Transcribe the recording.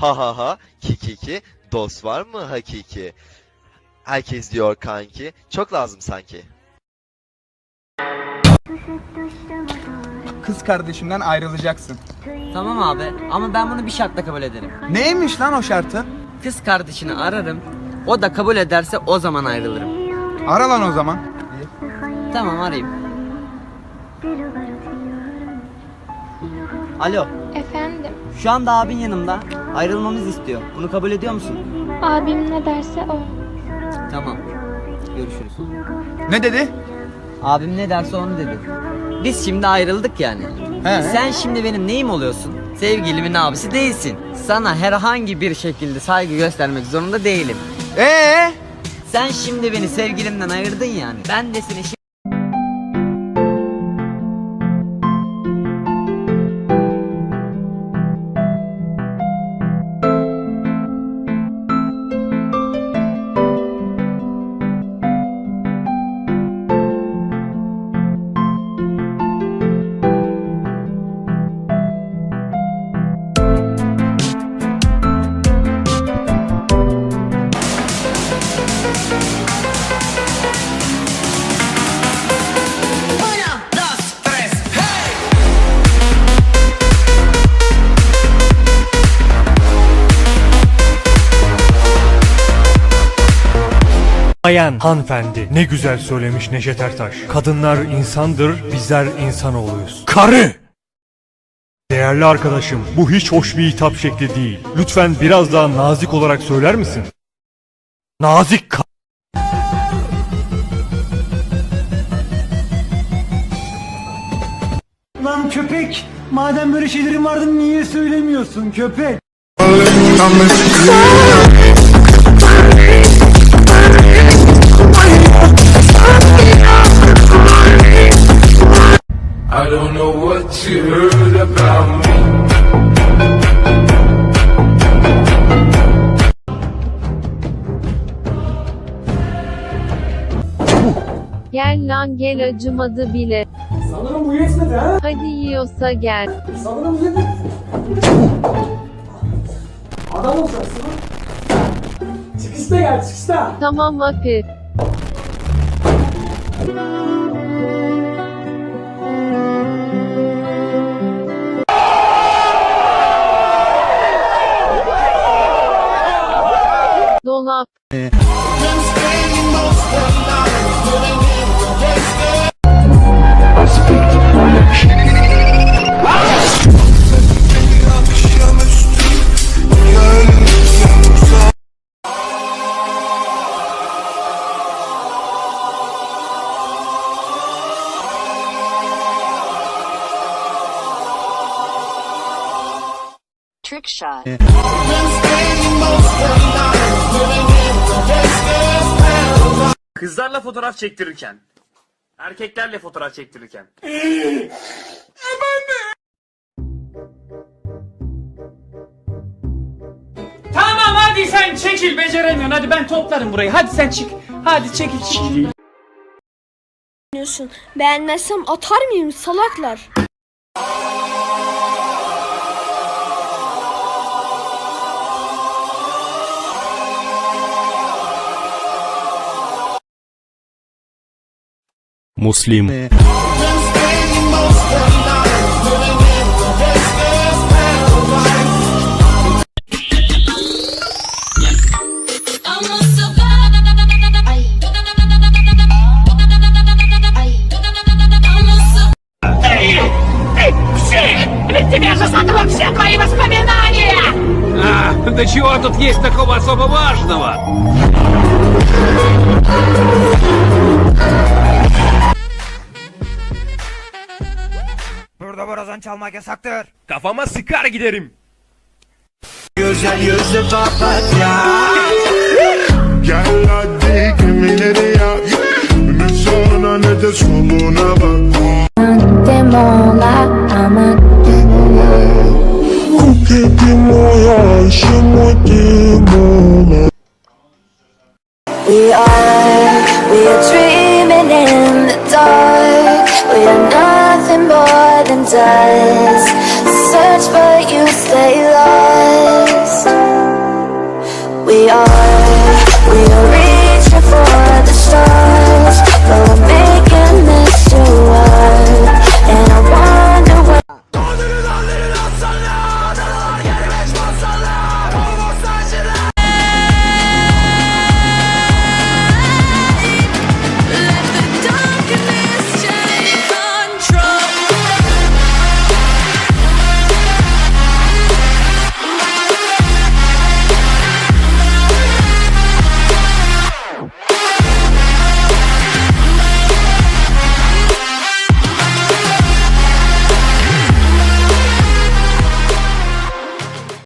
Ha ha ha. Ki ki ki. Dost var mı hakiki? Herkes diyor kanki. Çok lazım sanki. Kız kardeşimden ayrılacaksın. Tamam abi ama ben bunu bir şartla kabul ederim. Neymiş lan o şartın? Kız kardeşini ararım. O da kabul ederse o zaman ayrılırım. Ara lan o zaman. Tamam arayayım. Alo. Efendim, Şu anda abin yanımda. Ayrılmamızı istiyor. Bunu kabul ediyor musun? abim ne derse o. Tamam. Görüşürüz. Ne dedi? Abim ne derse onu dedi. Biz şimdi ayrıldık yani. He. Sen şimdi benim neyim oluyorsun? Sevgilimin abisi değilsin. Sana herhangi bir şekilde saygı göstermek zorunda değilim. Ee? Sen şimdi beni sevgilimden ayırdın yani. Ben de seni şimdi... Bayan, hanımefendi. Ne güzel söylemiş Neşet Ertaş. Kadınlar insandır, bizler insanoğluyuz. Karı! Değerli arkadaşım, bu hiç hoş bir hitap şekli değil. Lütfen biraz daha nazik olarak söyler misin? Nazik ka- Lan köpek! Madem böyle şeylerin vardı niye söylemiyorsun köpek? I don't know what you heard about me. Gel lan gel acımadı bile. Sanırım bu yetmedi ha? Hadi yiyorsa gel. Sanırım bu yetmedi. Adam olacaksın lan. Çıkışta gel çıkışta. Tamam Afi. Shot. Kızlarla fotoğraf çektirirken. Erkeklerle fotoğraf çektirirken. Tamam hadi sen çekil beceremiyorsun. Hadi ben toplarım burayı. Hadi sen çık. Hadi çekil çekil. Beğenmezsem atar mıyım salaklar? Муслим. тебя же сотрут все твои воспоминания! А, да чего тут есть такого особо важного? Burada borazan çalmak yasaktır. Kafama sıkar giderim. Güzel yüzlü papatya. Gel hadi gemileri yak Ne sağına ne de soluna bak We are, we are dreaming in the dark. We are nothing more than dust. Search but you stay.